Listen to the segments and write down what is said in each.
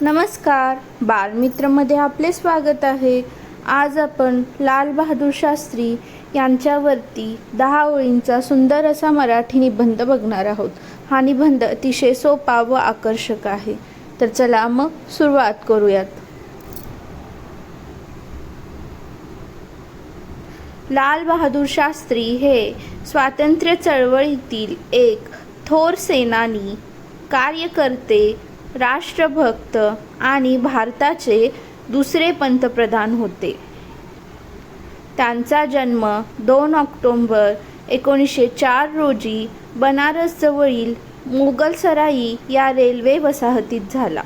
नमस्कार. बालमित्रमध्ये आपले स्वागत आहे. आज आपण लाल बहादूर शास्त्री यांच्यावरती दहा ओळींचा सुंदर असा मराठी निबंध बघणार आहोत. हा निबंध अतिशय सोपा व आकर्षक आहे. तर चला मग सुरुवात करूयात. लाल बहादूर शास्त्री हे स्वातंत्र्य चळवळीतील एक थोर सेनानी कार्यकर्ते राष्ट्रभक्त आणि भारताचे दुसरे पंतप्रधान होते. त्यांचा जन्म दोन ऑक्टोंबर एकोणीसशे चार रोजी बनारसजवळील मुघलसराई या रेल्वे वसाहतीत झाला.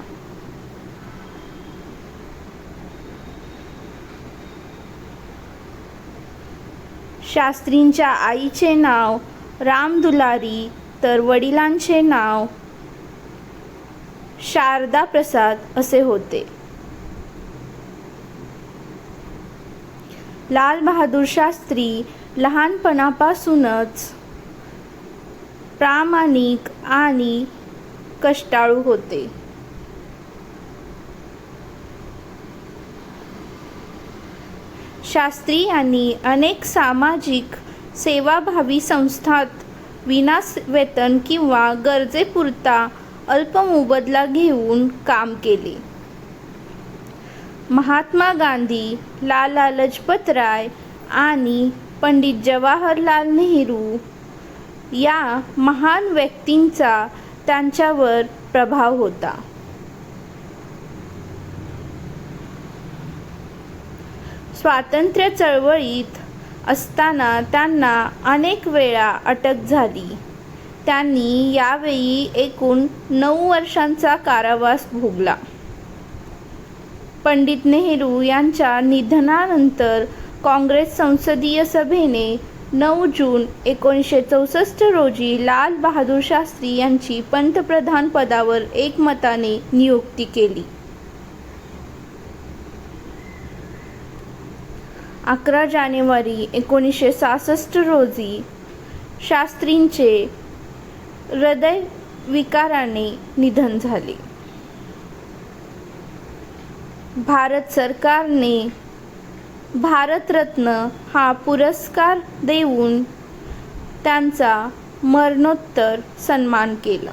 शास्त्रींच्या आईचे नाव राम दुलारी तर वडिलांचे नाव शारदा प्रसाद असे होते. लाल बहादूर शास्त्री लहानपणापासूनच प्रामाणिक आणि कष्टाळू होते. शास्त्री यांनी अनेक सामाजिक सेवाभावी संस्थात विनास वेतन किंवा गरजेपुरता अल्प मोबदला घेऊन काम केले. महात्मा गांधी लाला लजपत राय आणि पंडित जवाहरलाल नेहरू या महान व्यक्तींचा त्यांच्यावर प्रभाव होता. स्वातंत्र्य चळवळीत असताना त्यांना अनेक वेळा अटक झाली. त्यांनी यावेळी एकूण नऊ वर्षांचा कारावास भोगला. पंडित नेहरू यांच्या निधनानंतर काँग्रेस संसदीय सभेने नऊ जून एकोणीसशे चौसष्ट रोजी लाल बहादूर शास्त्री यांची पंतप्रधान पदावर एकमताने नियुक्ती केली. अकरा जानेवारी एकोणीसशे सहासष्ट रोजी शास्त्रींचे हृदयविकाराने निधन झाले. भारत सरकारने भारतरत्न हा पुरस्कार देऊन त्यांचा मरणोत्तर सन्मान केला.